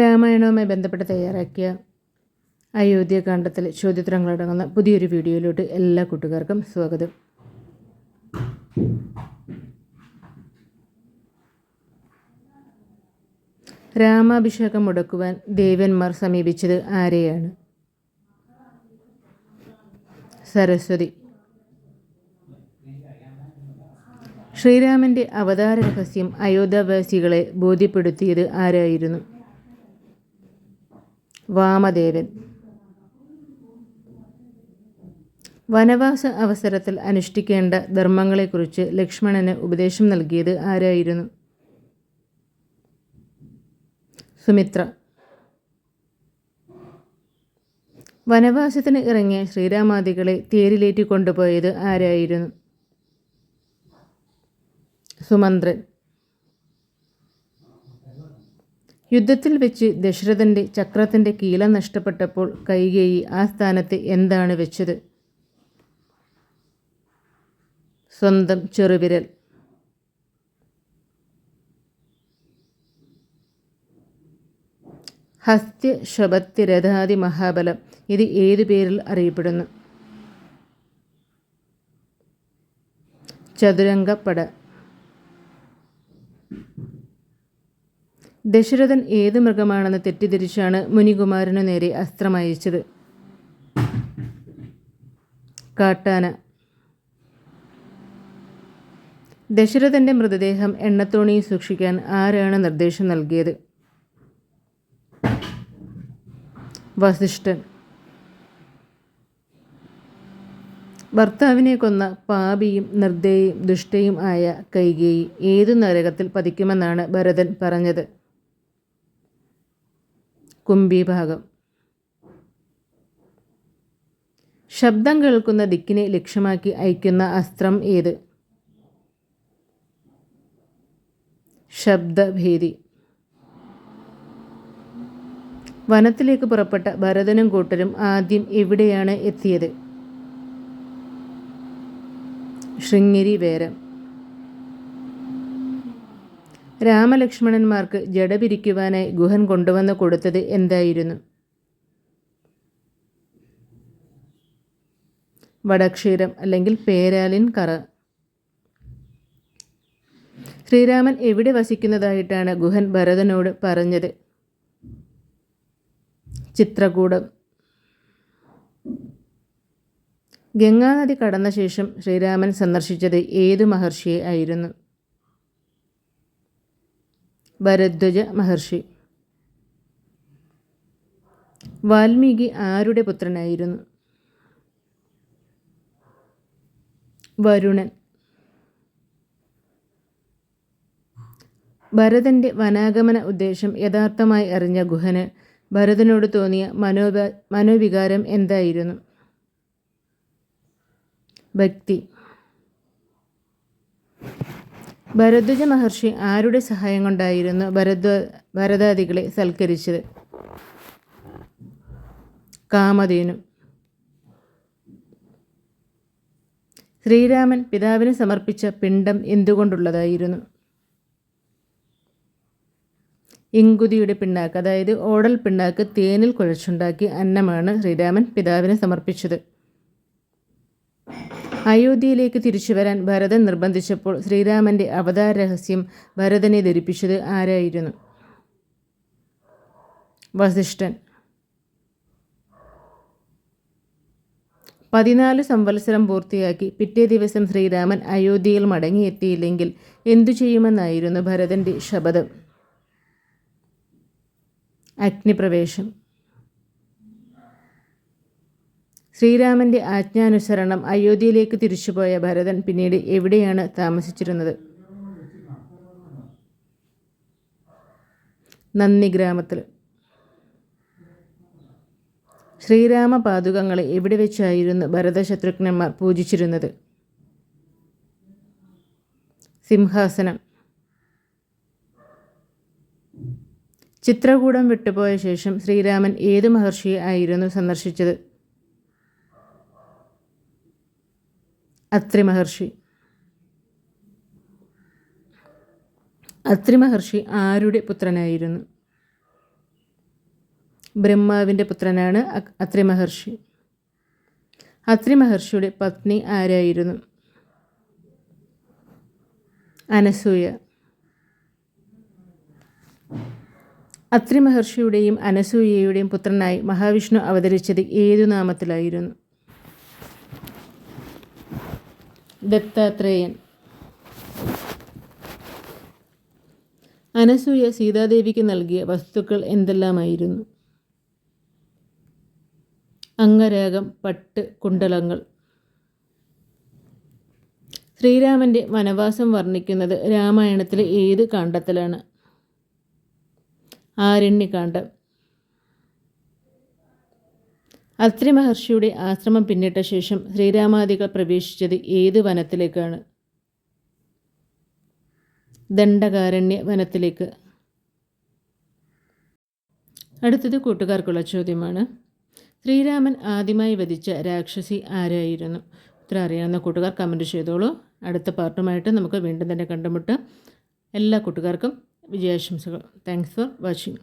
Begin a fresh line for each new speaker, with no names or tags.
രാമായണവുമായി ബന്ധപ്പെട്ട് തയ്യാറാക്കിയ അയോധ്യകാന്ഡത്തിലെ ചോദ്യോത്തരങ്ങളടങ്ങുന്ന പുതിയൊരു വീഡിയോയിലോട്ട് എല്ലാ കൂട്ടുകാർക്കും സ്വാഗതം. രാമാഭിഷേകം മുടക്കുവാൻ ദേവന്മാർ സമീപിച്ചത് ആരെയാണ്? സരസ്വതി. ശ്രീരാമന്റെ അവതാര രഹസ്യം അയോധ്യാവാസികളെ ബോധ്യപ്പെടുത്തിയത് ആരായിരുന്നു? വാമദേവൻ. വനവാസ അവസരത്തിൽ അനുഷ്ഠിക്കേണ്ട ധർമ്മങ്ങളെക്കുറിച്ച് ലക്ഷ്മണന് ഉപദേശം നൽകിയത് ആരായിരുന്നു? സുമിത്ര. വനവാസത്തിന് ഇറങ്ങിയ ശ്രീരാമാദികളെ തേരിലേറ്റി കൊണ്ടുപോയത് ആരായിരുന്നു? സുമന്ത്രൻ. യുദ്ധത്തിൽ വെച്ച് ദശരഥന്റെ ചക്രത്തിന്റെ കീലം നഷ്ടപ്പെട്ടപ്പോൾ കൈകേയി ആ സ്ഥാനത്ത് എന്താണ് വെച്ചത്? സ്വന്തം ചെറുവിരൽ. ഹസ്ത്യ ശബത്തി രഥാതി മഹാബലം ഇത് ഏതു പേരിൽ അറിയപ്പെടുന്നു? ചതുരംഗപ്പട ദശരഥൻ ഏത് മൃഗമാണെന്ന് തെറ്റിദ്ധരിച്ചാണ് മുനികുമാരനു നേരെ അസ്ത്രമയച്ചത് കാട്ടാന. ദശരഥന്റെ മൃതദേഹം എണ്ണത്തോണിയിൽ സൂക്ഷിക്കാൻ ആരാണ് നിർദ്ദേശം നൽകിയത്? വസിഷ്ഠൻ. ഭർത്താവിനെ കൊന്ന പാപിയും നിർദ്ദയും ദുഷ്ടയും ആയ കൈകേയി ഏതു നരകത്തിൽ പതിക്കുമെന്നാണ് ഭരതൻ പറഞ്ഞത്? കുംഭീഭാഗം. ശബ്ദം കേൾക്കുന്ന ദിക്കിനെ ലക്ഷ്യമാക്കി അയക്കുന്ന അസ്ത്രം ഏത്? ശബ്ദഭേദി. വനത്തിലേക്ക് പുറപ്പെട്ട ഭരതനും കൂട്ടരും ആദ്യം എവിടെയാണ് എത്തിയത്? ശൃംഗിരി വേരം. രാമലക്ഷ്മണന്മാർക്ക് ജട പിരിക്കുവാനായി ഗുഹൻ കൊണ്ടുവന്ന് കൊടുത്തത് എന്തായിരുന്നു? വടക്ഷീരം അല്ലെങ്കിൽ പേരാലിൻ കറ. ശ്രീരാമൻ എവിടെ വസിക്കുന്നതായിട്ടാണ് ഗുഹൻ ഭരതനോട് പറഞ്ഞത്? ചിത്രകൂടം. ഗംഗാനദി കടന്ന ശേഷം ശ്രീരാമൻ സന്ദർശിച്ചത് ഏതു മഹർഷിയെ ആയിരുന്നു? ഭരദ്വജ മഹർഷി. വാൽമീകി ആരുടെ പുത്രനായിരുന്നു? വരുണൻ. ഭരതന്റെ വനാഗമന ഉദ്ദേശം യഥാർത്ഥമായി അറിഞ്ഞ ഗുഹന് ഭരതനോട് തോന്നിയ മനോവ മനോവികാരം എന്തായിരുന്നു? ഭക്തി. ഭരദ്വജ മഹർഷി ആരുടെ സഹായം കൊണ്ടായിരുന്നു ഭരദ്വ ഭരതാദികളെ സൽക്കരിച്ചത്? കാമധേനു. ശ്രീരാമൻ പിതാവിന് സമർപ്പിച്ച പിണ്ടം എന്തുകൊണ്ടുള്ളതായിരുന്നു? ഇങ്കുതിയുടെ പിണ്ണാക്ക് അതായത് ഓടൽ പിണ്ണാക്ക് തേനിൽ കുഴച്ചുണ്ടാക്കി അന്നമാണ് ശ്രീരാമൻ പിതാവിന് സമർപ്പിച്ചത്. അയോധ്യയിലേക്ക് തിരിച്ചു വരാൻ ഭരതൻ നിർബന്ധിച്ചപ്പോൾ ശ്രീരാമന്റെ അവതാര രഹസ്യം ഭരതനെ ധരിപ്പിച്ചത് ആരായിരുന്നു? വസിഷ്ഠൻ. പതിനാല് സംവത്സരം പൂർത്തിയാക്കി പിറ്റേ ദിവസം ശ്രീരാമൻ അയോധ്യയിൽ മടങ്ങിയെത്തിയില്ലെങ്കിൽ എന്തു ചെയ്യുമെന്നായിരുന്നു ഭരതന്റെ ശപഥം. അഗ്നിപ്രവേശം. ശ്രീരാമന്റെ ആജ്ഞാനുസരണം അയോധ്യയിലേക്ക് തിരിച്ചുപോയ ഭരതൻ പിന്നീട് എവിടെയാണ് താമസിച്ചിരുന്നത്? നന്ദി ഗ്രാമത്തിൽ. ശ്രീരാമ പാതുകങ്ങളെ എവിടെ വെച്ചായിരുന്നു ഭരതശത്രുഘ്നന്മാർ പൂജിച്ചിരുന്നത്? സിംഹാസനം. ചിത്രകൂടം വിട്ടുപോയ ശേഷം ശ്രീരാമൻ ഏതു മഹർഷിയെ ആയിരുന്നു സന്ദർശിച്ചത്? അത്രി മഹർഷി. അത്രി മഹർഷി ആരുടെ പുത്രനായിരുന്നു? ബ്രഹ്മാവിന്റെ പുത്രനാണ് അത്രി മഹർഷി. അത്രി മഹർഷിയുടെ പത്നി ആരായിരുന്നു? അനസൂയ. അത്രി മഹർഷിയുടെയും അനസൂയയുടെയും പുത്രനായി മഹാവിഷ്ണു അവതരിച്ചത് ഏതു നാമത്തിലായിരുന്നു? ദത്താത്രേയൻ. അനസൂയ സീതാദേവിക്ക് നൽകിയ വസ്തുക്കൾ എന്തെല്ലാമായിരുന്നു? അംഗരാഗം പട്ട് കുണ്ടലങ്ങൾ. ശ്രീരാമന്റെ വനവാസം വർണിക്കുന്നത് രാമായണത്തിലെ ഏത് കാണ്ഡത്തിലാണ്? ആരണ്യകാണ്ഡം. അത്രി മഹർഷിയുടെ ആശ്രമം പിന്നിട്ട ശേഷം ശ്രീരാമാദികൾ പ്രവേശിച്ചത് ഏത് വനത്തിലേക്കാണ്? ദണ്ഡകാരണ്യ വനത്തിലേക്ക്. അടുത്തത് കൂട്ടുകാർക്കുള്ള ചോദ്യമാണ്. ശ്രീരാമൻ ആദ്യമായി വധിച്ച രാക്ഷസി ആരായിരുന്നു? ഉത്തരം അറിയാവുന്ന കൂട്ടുകാർ കമന്റ് ചെയ്തോളൂ. അടുത്ത പാർട്ടുമായിട്ട് നമുക്ക് വീണ്ടും തന്നെ കണ്ടുമുട്ടാം. എല്ലാ കൂട്ടുകാർക്കും വിജയാശംസകൾ. Thanks for watching